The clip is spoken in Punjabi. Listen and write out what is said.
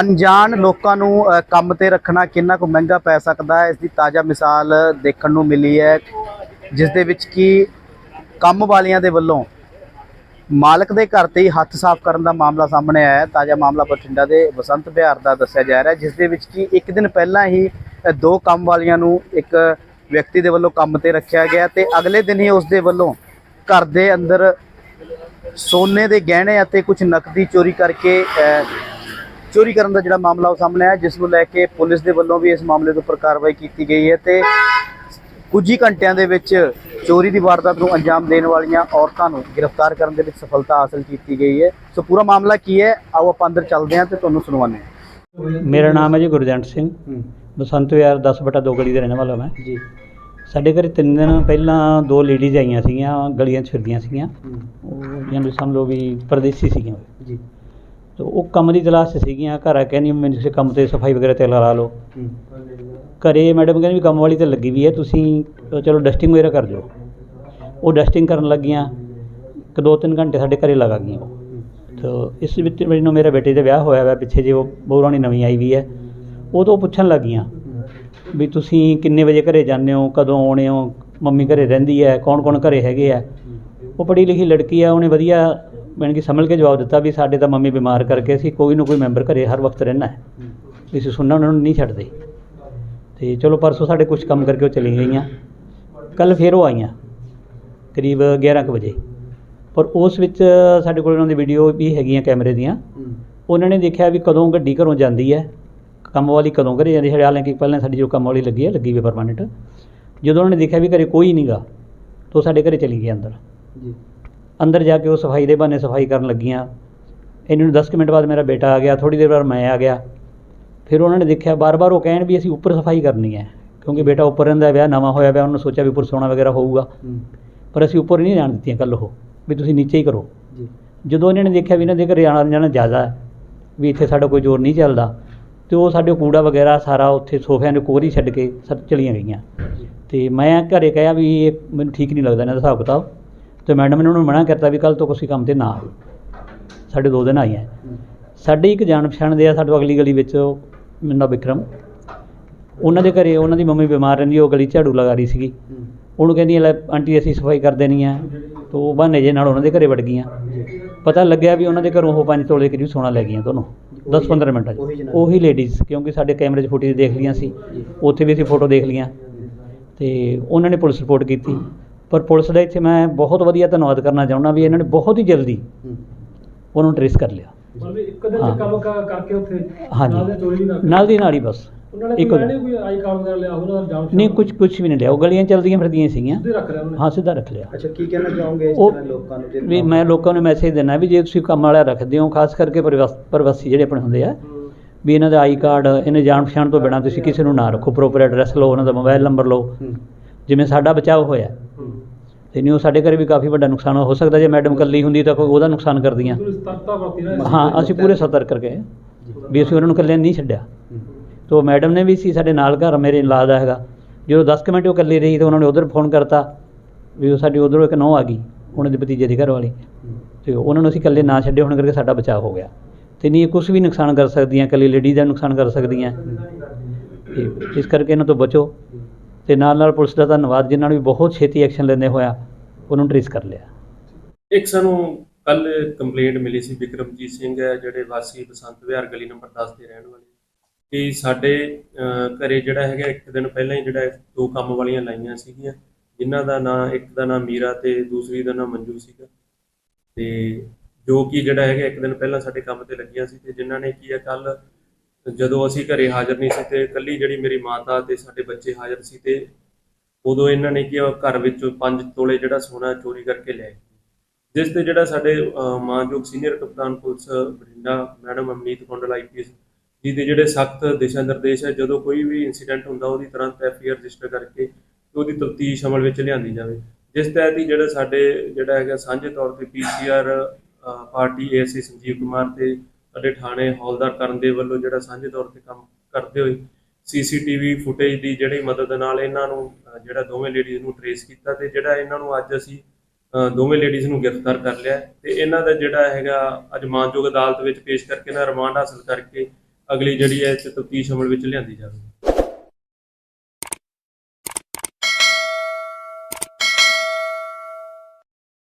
ਅਣਜਾਣ ਲੋਕਾਂ ਨੂੰ ਕੰਮ ਤੇ ਰੱਖਣਾ ਕਿੰਨਾ ਕੁ ਮਹਿੰਗਾ ਪੈ ਸਕਦਾ ਹੈ? ਇਸ ਦੀ ਤਾਜ਼ਾ ਮਿਸਾਲ ਦੇਖਣ ਨੂੰ ਮਿਲੀ ਹੈ, ਜਿਸ ਦੇ ਵਿੱਚ ਕਿ ਕੰਮ ਵਾਲਿਆਂ ਦੇ ਵੱਲੋਂ ਮਾਲਕ ਦੇ ਘਰ ਤੇ ਹੀ ਹੱਥ ਸਾਫ਼ ਕਰਨ ਦਾ ਮਾਮਲਾ ਸਾਹਮਣੇ ਆਇਆ ਤਾਜ਼ਾ ਮਾਮਲਾ ਬਠਿੰਡਾ ਦੇ ਬਸੰਤ ਵਿਹਾਰ ਦਾ ਦੱਸਿਆ ਜਾ ਰਿਹਾ ਜਿਸ ਦੇ ਵਿੱਚ ਕਿ ਇੱਕ ਦਿਨ ਪਹਿਲਾਂ ਹੀ ਦੋ ਕੰਮ ਵਾਲੀਆਂ ਨੂੰ ਇੱਕ ਵਿਅਕਤੀ ਦੇ ਵੱਲੋਂ ਕੰਮ ਤੇ ਰੱਖਿਆ ਗਿਆ ਤੇ ਅਗਲੇ ਦਿਨ ਹੀ ਉਸ ਦੇ ਵੱਲੋਂ ਘਰ ਦੇ ਅੰਦਰ ਸੋਨੇ ਦੇ ਗਹਿਣੇ ਅਤੇ ਕੁਝ ਨਕਦੀ ਚੋਰੀ ਕਰਕੇ ਚੋਰੀ ਕਰਨ ਦਾ ਜਿਹੜਾ ਮਾਮਲਾ ਉਹ ਸਾਹਮਣੇ ਆਇਆ ਜਿਸ ਨੂੰ ਲੈ ਕੇ ਪੁਲਿਸ ਦੇ ਵੱਲੋਂ ਵੀ ਇਸ ਮਾਮਲੇ ਦੇ ਉੱਪਰ ਕਾਰਵਾਈ ਕੀਤੀ ਗਈ ਹੈ ਤੇ ਕੁਝ ਹੀ ਘੰਟਿਆਂ ਦੇ ਵਿੱਚ ਚੋਰੀ ਦੀ ਵਾਰਦਾਤ ਨੂੰ ਅੰਜਾਮ ਦੇਣ ਵਾਲੀਆਂ ਔਰਤਾਂ ਨੂੰ ਗ੍ਰਿਫਤਾਰ ਕਰਨ ਦੇ ਵਿੱਚ ਸਫਲਤਾ ਹਾਸਲ ਕੀਤੀ ਗਈ ਹੈ। ਸੋ ਪੂਰਾ ਮਾਮਲਾ ਕੀ ਹੈ? ਆਓ ਆਪਾਂ ਅੰਦਰ ਚੱਲਦੇ ਹਾਂ ਤੇ ਤੁਹਾਨੂੰ ਸੁਣਵਾਉਂਦੇ ਹਾਂ। ਮੇਰਾ ਨਾਮ ਹੈ ਜੀ ਗੁਰਜੰਟ ਸਿੰਘ। ਬਸੰਤ ਵਿਹਾਰ 10 ਬਟਾ 2 ਗਲੀ ਦਾ ਰਹਿਣ ਵਾਲਾ ਮੈਂ। ਜੀ। ਸਾਡੇ ਘਰੇ ਤਿੰਨ ਦਿਨ ਪਹਿਲਾਂ ਦੋ ਲੇਡੀਜ਼ ਆਈਆਂ ਸੀਗੀਆਂ ਗਲੀਆਂ 'ਚ ਫਿਰਦੀਆਂ ਸੀਗੀਆਂ। ਉਹ ਜਿਹਨੂੰ ਸਮਝ ਲਓ ਵੀ ਪਰਦੇਸੀ ਸੀਗੀਆਂ। ਜੀ। ਤੇ ਉਹ ਕੰਮ ਦੀ ਤਲਾਸ਼ ਸੀਗੀਆਂ ਘਰ ਆ ਕੇ ਨਹੀਂ ਮੈਨੂੰ ਕਿਸੇ ਕੰਮ ਤੇ ਸਫ਼ਾਈ ਵਗੈਰਾ ਤੇ ਲਾ ਲਓ। ਘਰੇ ਮੈਡਮ ਕਹਿੰਦੀ ਵੀ ਕੰਮ ਵਾਲੀ ਤੇ ਲੱਗੀ ਵੀ ਹੈ ਤੁਸੀਂ ਚਲੋ ਡਸਟਿੰਗ ਵਗੈਰਾ ਕਰ ਦਿਓ। ਉਹ ਡਸਟਿੰਗ ਕਰਨ ਲੱਗੀਆਂ ਇੱਕ ਦੋ ਤਿੰਨ ਘੰਟੇ ਸਾਡੇ ਘਰੇ ਲਗਾ ਗਈਆਂ ਉਹ। ਤਾਂ ਇਸ ਵਿੱਚ ਮੈਨੂੰ ਮੇਰੇ ਬੇਟੇ ਦਾ ਵਿਆਹ ਹੋਇਆ ਹੋਇਆ ਪਿੱਛੇ ਜੇ ਉਹ ਬੋਰਾਣੀ ਨਵੀਂ ਆਈ ਵੀ ਹੈ ਉਹ ਤੋਂ ਪੁੱਛਣ ਲੱਗੀਆਂ ਵੀ ਤੁਸੀਂ ਕਿੰਨੇ ਵਜੇ ਘਰੇ ਜਾਂਦੇ ਹੋ ਕਦੋਂ ਆਉਣੇ ਹੋ ਮੰਮੀ ਘਰੇ ਰਹਿੰਦੀ ਹੈ ਕੌਣ ਕੌਣ ਘਰੇ ਹੈਗੇ ਆ? ਉਹ ਪੜ੍ਹੀ ਲਿਖੀ ਲੜਕੀ ਆ ਉਹਨੇ ਵਧੀਆ ਮੈਨੂੰ ਕਿ ਸੰਭਲ ਕੇ ਜਵਾਬ ਦਿੱਤਾ ਵੀ ਸਾਡੇ ਤਾਂ ਮੰਮੀ ਬਿਮਾਰ ਕਰਕੇ ਅਸੀਂ ਕੋਈ ਨਾ ਕੋਈ ਮੈਂਬਰ ਘਰੇ ਹਰ ਵਕਤ ਰਹਿਣਾ ਹੈ। ਵੀ ਅਸੀਂ ਸੁਣਨਾ ਉਹਨਾਂ ਨੂੰ ਨਹੀਂ ਛੱਡਦੇ। ਤੇ ਚਲੋ ਪਰਸੋਂ ਸਾਡੇ ਕੁਝ ਕੰਮ ਕਰਕੇ ਉਹ ਚਲੀ ਗਈਆਂ। ਕੱਲ ਫੇਰ ਉਹ ਆਈਆਂ, ਕਰੀਬ 11 ਕੁ ਵਜੇ। ਪਰ ਉਸ ਵਿੱਚ ਸਾਡੇ ਕੋਲ ਉਹਨਾਂ ਦੀ ਵੀਡੀਓ ਵੀ ਹੈਗੀਆਂ ਕੈਮਰੇ ਦੀਆਂ। ਉਹਨਾਂ ਨੇ ਦੇਖਿਆ ਵੀ ਕਦੋਂ ਗੱਡੀ ਘਰੋਂ ਜਾਂਦੀ ਹੈ। ਕੰਮ ਵਾਲੀ ਕਦੋਂ ਘਰੇ ਜਾਂਦੀ ਹੈ। ਹਾਲਾਂਕਿ ਪਹਿਲਾਂ ਸਾਡੀ ਜੋ ਕੰਮ ਵਾਲੀ ਲੱਗੀ ਹੈ, ਲੱਗੀ ਵੀ ਪਰਮਾਨੈਂਟ ਜਦੋਂ ਉਹਨਾਂ ਨੇ ਦੇਖਿਆ ਵੀ ਘਰੇ ਕੋਈ ਨਹੀਂਗਾ ਤਾਂ ਉਹ ਸਾਡੇ ਘਰੇ ਚਲੀ ਗਈ ਅੰਦਰ। ਜੀ। ਅੰਦਰ ਜਾ ਕੇ ਉਹ ਸਫ਼ਾਈ ਦੇ ਬਹਾਨੇ ਸਫ਼ਾਈ ਕਰਨ ਲੱਗੀਆਂ। ਇਹਨਾਂ ਨੂੰ 10 ਕੁ ਮਿੰਟ ਬਾਅਦ ਮੇਰਾ ਬੇਟਾ ਆ ਗਿਆ ਥੋੜੀ ਦੇਰ ਬਾਅਦ ਮੈਂ ਆ ਗਿਆ। ਫਿਰ ਉਹਨਾਂ ਨੇ ਦੇਖਿਆ ਬਾਰ-ਬਾਰ ਉਹ ਕਹਿਣ ਵੀ ਅਸੀਂ ਉੱਪਰ ਸਫ਼ਾਈ ਕਰਨੀ ਹੈ ਕਿਉਂਕਿ ਬੇਟਾ ਉੱਪਰ ਰਹਿੰਦਾ ਵਿਆਹ ਨਵਾਂ ਹੋਇਆ ਵਿਆਹ ਉਹਨੂੰ ਸੋਚਿਆ ਵੀ ਉੱਪਰ ਸੋਣਾ ਵਗੈਰਾ ਹੋਊਗਾ। ਪਰ ਅਸੀਂ ਉੱਪਰ ਨਹੀਂ ਜਾਣ ਦਿੱਤੀਆਂ ਕੱਲ ਉਹ ਵੀ ਤੁਸੀਂ ਨੀਚੇ ਹੀ ਕਰੋ। ਜੀ। ਜਦੋਂ ਇਹਨਾਂ ਨੇ ਦੇਖਿਆ ਵੀ ਇਹਨਾਂ ਦੇ ਘਰੇ ਆਣਾ ਜਾਣਾ ਜ਼ਿਆਦਾ ਹੈ ਵੀ ਇੱਥੇ ਸਾਡਾ ਕੋਈ ਜ਼ੋਰ ਨਹੀਂ ਚੱਲਦਾ ਤੇ ਉਹ ਸਾਡੇ ਕੂੜਾ ਵਗੈਰਾ ਸਾਰਾ ਉੱਥੇ ਸੋਫਿਆਂ ਦੇ ਹੀ ਛੱਡ ਕੇ ਸਭ ਚਲੀਆਂ ਗਈਆਂ। ਤੇ ਮੈਂ ਘਰੇ ਕਹਿਆ ਵੀ ਇਹ ਮੈਨੂੰ ਠੀਕ ਨਹੀਂ ਲੱਗਦਾ ਇਹਨਾਂ ਦਾ ਹਿਸਾਬ ਕਿਤਾਬ ਤੇ ਮੈਡਮ ਨੇ ਉਹਨਾਂ ਨੂੰ ਮਨਾ ਕਰਤਾ ਵੀ ਕੱਲ ਤੋਂ ਤੁਸੀਂ ਕੰਮ ਤੇ ਨਾ ਆਓ ਸਾਡੇ ਦੋ ਦਿਨ ਆਈਆਂ ਸਾਡੇ ਇੱਕ ਜਾਣ ਪਛਾਣ ਦੇ ਆ ਸਾਡੇ ਅਗਲੀ ਗਲੀ ਵਿੱਚ ਉਹ ਮੁੰਡਾ ਵਿਕਰਮ। ਉਹਨਾਂ ਦੇ ਘਰੇ ਉਹਨਾਂ ਦੀ ਮੰਮੀ ਬਿਮਾਰ ਰਹਿੰਦੀ ਉਹ ਗਲੀ ਝਾੜੂ ਲਗਾ ਰਹੀ ਸੀਗੀ। ਉਹਨੂੰ ਕਹਿੰਦੀ ਲੈ ਆਂਟੀ ਅਸੀਂ ਸਫ਼ਾਈ ਕਰ ਦੇਣੀ ਆ ਤੋ ਉਹ ਬਹਾਨੇ ਜੇ ਨਾਲ ਉਹਨਾਂ ਦੇ ਘਰੇ ਵੜ ਗਈਆਂ। ਪਤਾ ਲੱਗਿਆ ਵੀ ਉਹਨਾਂ ਦੇ ਘਰੋਂ ਉਹ 5 ਤੋਲੇ ਕਰੀਬ ਸੋਨਾ ਲੈ ਗਈਆਂ ਦੋਨੋਂ। 10-15 ਮਿੰਟਾਂ 'ਚ। ਉਹੀ ਲੇਡੀਜ਼ ਕਿਉਂਕਿ ਸਾਡੇ ਕੈਮਰੇ 'ਚ ਫੁਟੇਜ ਦੇਖ ਲੀਆਂ ਸੀ। ਉੱਥੇ ਵੀ ਅਸੀਂ ਫੋਟੋ ਦੇਖ ਲੀਆਂ ਤੇ ਉਹਨਾਂ ਨੇ ਪੁਲਿਸ ਰਿਪੋਰਟ ਕੀਤੀ। ਪਰ ਪੁਲਿਸ ਦਾ ਇੱਥੇ ਮੈਂ ਬਹੁਤ ਵਧੀਆ ਧੰਨਵਾਦ ਕਰਨਾ ਚਾਹੁੰਦਾ ਵੀ ਇਹਨਾਂ ਨੇ ਬਹੁਤ ਹੀ ਜਲਦੀ ਉਹਨਾਂ ਟ੍ਰੇਸ ਕਰ ਲਿਆ। ਮਤਲਬ ਇੱਕ ਦਿਨ ਹਾਂ। ਚ ਕੰਮ ਕ- ਕਰਕੇ ਉੱਥੇ ਹਾਂਜੀ। ਨਾਲ ਦੇ ਚੋਰੀ ਨਾ ਨਾਲ ਦੀ ਨਾਲ ਹੀ ਬਸ। ਉਹਨਾਂ ਨੇ ਇੱਕ ਕੋਈ ਨਹੀਂ ਕੋਈ ਆਈ ਕਾਰਡ ਵਗੈਰਾ ਲਿਆ ਉਹਨਾਂ ਦਾ ਜਾਣ ਨਹੀਂ ਕੁਝ ਕੁਝ ਵੀ ਨਹੀਂ ਲਿਆ। ਉਹ ਗਲੀਆਂ ਚੱਲਦੀਆਂ ਫਿਰਦੀਆਂ ਸੀਗੀਆਂ। ਰੱਖ ਉਹਨੇ? ਹਾਂ ਸਿੱਧਾ ਰੱਖ ਲਿਆ। ਅੱਛਾ ਕੀ ਕਹਿਣਾ ਚਾਹੋਗੇ ਇਸ ਉਹ- ਤਰ੍ਹਾਂ ਲੋਕਾਂ ਨੂੰ ਵੀ ਮੈਂ ਲੋਕਾਂ ਨੂੰ ਮੈਸੇਜ ਦੇਣਾ ਵੀ ਜੇ ਤੁਸੀਂ ਕੰਮ ਵਾਲਾ ਰੱਖਦੇ ਹੋ ਖਾਸ ਕਰਕੇ ਪ੍ਰਵਾਸ- ਪ੍ਰਵਾਸੀ ਜਿਹੜੇ ਆਪਣੇ ਹੁੰਦੇ ਆ ਹੂੰ। ਵੀ ਇਹਨਾਂ ਦਾ ਆਈ ਕਾਰਡ ਇਹਨਾਂ ਜਾਣ ਪਛਾਣ ਤੋਂ ਬਿਨਾਂ ਤੁਸੀਂ ਕਿਸੇ ਨੂੰ ਨਾ ਰੱਖੋ ਪ੍ਰੋਪਰ ਐਡਰੈਸ ਲਓ ਉਹਨਾਂ ਦਾ ਮੋਬਾਈਲ ਨੰਬਰ ਲਓ। ਹੂੰ। ਜਿਵੇਂ ਸਾਡਾ ਬਚਾਅ ਹੋਇਆ। ਤੇ ਨਹੀਂ ਉਹ ਸਾਡੇ ਘਰੇ ਵੀ ਕਾਫੀ ਵੱਡਾ ਨੁਕਸਾਨ ਹੋ ਸਕਦਾ ਜੇ ਮੈਡਮ ਇਕੱਲੀ ਹੁੰਦੀ ਤਾਂ ਕੋਈ ਉਹਦਾ ਨੁਕਸਾਨ ਕਰਦੀਆਂ। ਹਾਂ ਅਸੀਂ ਪੂਰੇ ਸਤਰਕ ਕਰਕੇ ਵੀ ਅਸੀਂ ਉਹਨਾਂ ਨੂੰ ਇਕੱਲੇ ਨਹੀਂ ਛੱਡਿਆ। ਤੋ ਮੈਡਮ ਨੇ ਵੀ ਸੀ ਸਾਡੇ ਨਾਲ ਘਰ ਮੇਰੇ ਇਲਾਜ ਦਾ ਹੈਗਾ। ਜਦੋਂ 10 ਕੁ ਮਿੰਟ ਉਹ ਇਕੱਲੀ ਰਹੀ ਤਾਂ ਉਹਨਾਂ ਨੇ ਉਧਰ ਫੋਨ ਕਰਤਾ ਵੀ ਉਹ ਸਾਡੀ ਉਧਰੋਂ ਇੱਕ ਨੌ ਆ ਗਈ ਉਹਨਾਂ ਦੇ ਭਤੀਜੇ ਦੀ ਘਰ ਵਾਲੀ ਤੇ ਉਹਨਾਂ ਨੂੰ ਅਸੀਂ ਇਕੱਲੇ ਨਾ ਛੱਡੇ ਹੁਣ ਕਰਕੇ ਸਾਡਾ ਬਚਾਅ ਹੋ ਗਿਆ। ਤੇ ਨਹੀਂ ਇਹ ਕੁਝ ਵੀ ਨੁਕਸਾਨ ਕਰ ਸਕਦੀਆਂ ਇਕੱਲੀ ਲੇਡੀ ਦਾ ਨੁਕਸਾਨ ਕਰ ਸਕਦੀਆਂ। ਇਸ ਕਰਕੇ ਇਹਨਾਂ ਤੋਂ ਬਚੋ। ਤੇ ਨਾਲ ਨਾਲ ਪੁਲਿਸ ਦਾ ਧੰਨਵਾਦ, ਜਿਨ੍ਹਾਂ ਨੇ ਵੀ ਬਹੁਤ ਛੇਤੀ ਐਕਸ਼ਨ ਲੈਂਦੇ ਹੋਇਆ, ਉਹਨੂੰ ਟ੍ਰੇਸ ਕਰ ਲਿਆ। ਇੱਕ ਸਾਨੂੰ ਕੱਲ ਕੰਪਲੇਂਟ ਮਿਲੀ ਸੀ ਵਿਕਰਮਜੀਤ ਸਿੰਘ ਹੈ ਜਿਹੜੇ ਵਾਸੀ ਬਸੰਤ ਵਿਹਾਰ ਗਲੀ ਨੰਬਰ 10 ਦੇ ਰਹਿਣ ਵਾਲੇ। ਕਿ ਸਾਡੇ ਘਰੇ ਜਿਹੜਾ ਹੈਗਾ, ਇੱਕ ਦਿਨ ਪਹਿਲਾਂ ਹੀ ਜਿਹੜਾ ਦੋ ਕੰਮ ਵਾਲੀਆਂ ਲਾਈਆਂ ਸੀਗੀਆਂ। ਜਿਨ੍ਹਾਂ ਦਾ ਨਾਂ, ਇੱਕ ਦਾ ਨਾਂ ਮੀਰਾ ਤੇ ਦੂਸਰੀ ਦਾ ਨਾਂ ਮੰਜੂ ਸੀਗਾ। ਤੇ ਜੋ ਕਿ ਜਿਹੜਾ ਹੈਗਾ, ਇੱਕ ਦਿਨ ਪਹਿਲਾਂ ਸਾਡੇ ਕੰਮ ਤੇ ਲੱਗੀਆਂ ਸੀ। ਤੇ ਜਿਨ੍ਹਾਂ ਨੇ ਕੀ ਹੈ ਕੱਲ ਜਦੋਂ ਅਸੀਂ ਘਰੇ ਹਾਜ਼ਰ ਨਹੀਂ ਸੀ ਤੇ ਇਕੱਲੀ ਜਿਹੜੀ ਮੇਰੀ ਮਾਤਾ ਤੇ ਸਾਡੇ ਬੱਚੇ ਹਾਜ਼ਰ ਸੀ ਤੇ ਉਦੋਂ ਇਹਨਾਂ ਨੇ ਕੀ ਘਰ ਵਿੱਚੋਂ 5 ਤੋਲੇ ਜਿਹੜਾ ਸੋਨਾ ਚੋਰੀ ਕਰਕੇ ਲੈ ਗਏ। ਜਿਸ ਤੇ ਜਿਹੜਾ ਸਾਡੇ ਅਹ, ਮਾਨਯੋਗ ਸੀਨੀਅਰ ਕਪਤਾਨ police Bathinda madam Amneet Kundal IPS ji ਦੇ ਜਿਹੜੇ ਸਖਤ ਦਿਸ਼ਾ ਨਿਰਦੇਸ਼ ਹੈ ਜਦੋਂ ਕੋਈ ਵੀ ਇਨਸੀਡੈਂਟ ਹੁੰਦਾ ਉਹਦੀ ਤੁਰੰਤ ਐਫਆਈਆਰ ਰਜਿਸਟਰ ਕਰਕੇ ਉਹਦੀ ਤਫਤੀਸ਼ ਅਮਲ ਵਿੱਚ ਲਿਆਂਦੀ ਜਾਵੇ। ਜਿਸ ਤਹਿਤ ਹੀ ਜਿਹੜਾ ਸਾਡੇ ਜਿਹੜਾ ਹੈਗਾ ਸਾਂਝੇ ਤੌਰ ਤੇ PCR party ASA Sanjeev Kumar ਤੇ ਸਾਡੇ ਥਾਣੇ ਹੌਲਦਾਰ ਕਰਨ ਦੇ ਵੱਲੋਂ ਜਿਹੜਾ ਸਾਂਝੇ ਤੌਰ ਤੇ ਕੰਮ ਕਰਦੇ ਹੋਏ ਸੀਸੀਟੀਵੀ ਫੁਟੇਜ ਦੀ ਜਿਹੜੀ ਮਦਦ ਨਾਲ ਇਹਨਾਂ ਨੂੰ ਜਿਹੜਾ ਦੋਵੇਂ ਲੇਡੀਜ਼ ਨੂੰ ਟਰੇਸ ਕੀਤਾ ਤੇ ਜਿਹੜਾ ਇਹਨਾਂ ਨੂੰ ਅੱਜ ਅਸੀਂ ਦੋਵੇਂ ਲੇਡੀਜ਼ ਨੂੰ ਗ੍ਰਿਫਤਾਰ ਕਰ ਲਿਆ। ਹੈ ਤੇ ਇਹਨਾਂ ਦਾ ਜਿਹੜਾ ਹੈਗਾ ਅੱਜ ਮਾਨਯੋਗ ਅਦਾਲਤ ਵਿੱਚ ਪੇਸ਼ ਕਰਕੇ ਨਾ ਰਿਮਾਂਡ ਹਾਸਲ ਕਰਕੇ ਅਗਲੀ ਜਿਹੜੀ ਹੈ ਤਫਤੀਸ਼ ਅਮਲ ਵਿੱਚ ਲਿਆਂਦੀ ਜਾਵੇਗੀ।